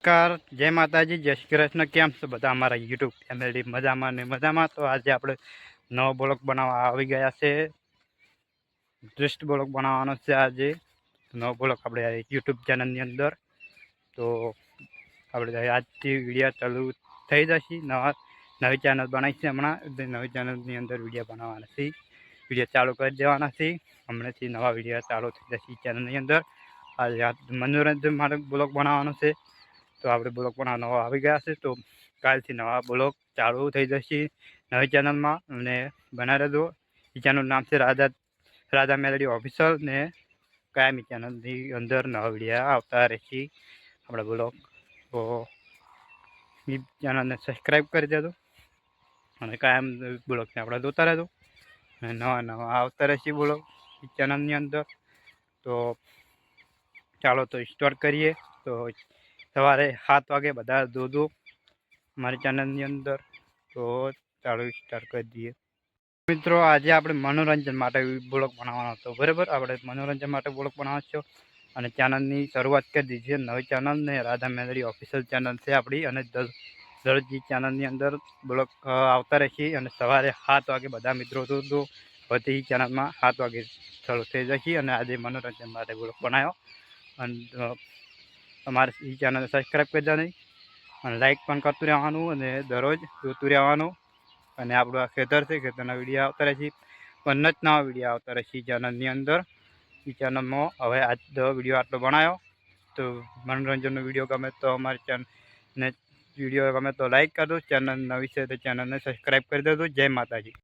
નમસ્કાર. જય માતાજી, જય શ્રી કૃષ્ણ. કેમ છો બધા અમારા યુટ્યુબ ફેમિલી મજામાં ને મજામાં? તો આજે આપણે નવો બ્લોક બનાવવા આવી ગયા છે. દૃષ્ટ બ્લોક બનાવવાનો છે આજે. નવો બ્લોક આપણે યુટ્યુબ ચેનલની અંદર. તો આપણે આજથી વીડિયો ચાલુ થઈ જશે. નવા નવી ચેનલ બનાવી હમણાં. નવી ચેનલની અંદર વીડિયો બનાવવાના છે. વીડિયો ચાલુ કરી દેવાના છે. હમણાંથી નવા વીડિયો ચાલુ થઈ જશે ચેનલની અંદર. આજે મનોરંજન માટે બ્લોક બનાવવાનો છે. તો આપણે બ્લોગ પણ આ નવા આવી ગયા છે, તો કાલથી નવા બ્લોગ ચાલુ થઈ જશે નવી ચેનલમાં. અને બનાવી રહેજો. એ ચેનલનું નામ છે રાજા રાધા મેલડી ઓફિસર ને કાયમી ચેનલની અંદર નવા વિડીયા આવતા રહેશે આપણા બ્લોગ. તો એ ચેનલને સબસ્ક્રાઈબ કરી દેજો અને કાયમ બ્લોગને આપણે જોતા રહેજો. અને નવા નવા આવતા રહેશે બ્લોગ ચેનલની અંદર. તો ચાલો તો સ્ટાર્ટ કરીએ. તો સવારે સાત વાગે બધા દોધો મારી ચેનલની અંદર. તો ચાલુ સ્ટાર્ટ કરી દઈએ. મિત્રો, આજે આપણે મનોરંજન માટે બ્લોગ બનાવવાનો હતો. બરાબર? આપણે મનોરંજન માટે બ્લોગ બનાવવાનો છો. અને ચેનલની શરૂઆત કરી દીધી નવી ચેનલ ને રાધા મેદરી ઓફિશિયલ ચેનલ છે આપણી. અને દર- દરરોજ ચેનલની અંદર બ્લોગ આવતા રહેશે અને સવારે સાત વાગે બધા મિત્રો દોધો બધી ચેનલમાં સાત વાગે શરૂ થઈ જશે. અને આજે મનોરંજન માટે બ્લોગ બનાવ્યો. અને અમારે એ ચેનલને સબસ્ક્રાઈબ કરી દેવાની અને લાઇક પણ કરતું રહેવાનું અને દરરોજ જોતું રહેવાનું. અને આપણું આ ખેતર છે, ખેતરના વીડિયો આવતા રહેશે. પણ જ નવા વીડિયો આવતા રહે છે ચેનલની અંદર એ ચેનલમાં હવે આજ વીડિયો આટલો બનાવ્યો તો મનોરંજનનો વીડિયો ગમે તો અમારી ચેનલને વીડિયો ગમે તો લાઇક કરજો. ચેનલ નવી છે તો ચેનલને સબસ્ક્રાઈબ કરી દેજો. જય માતાજી.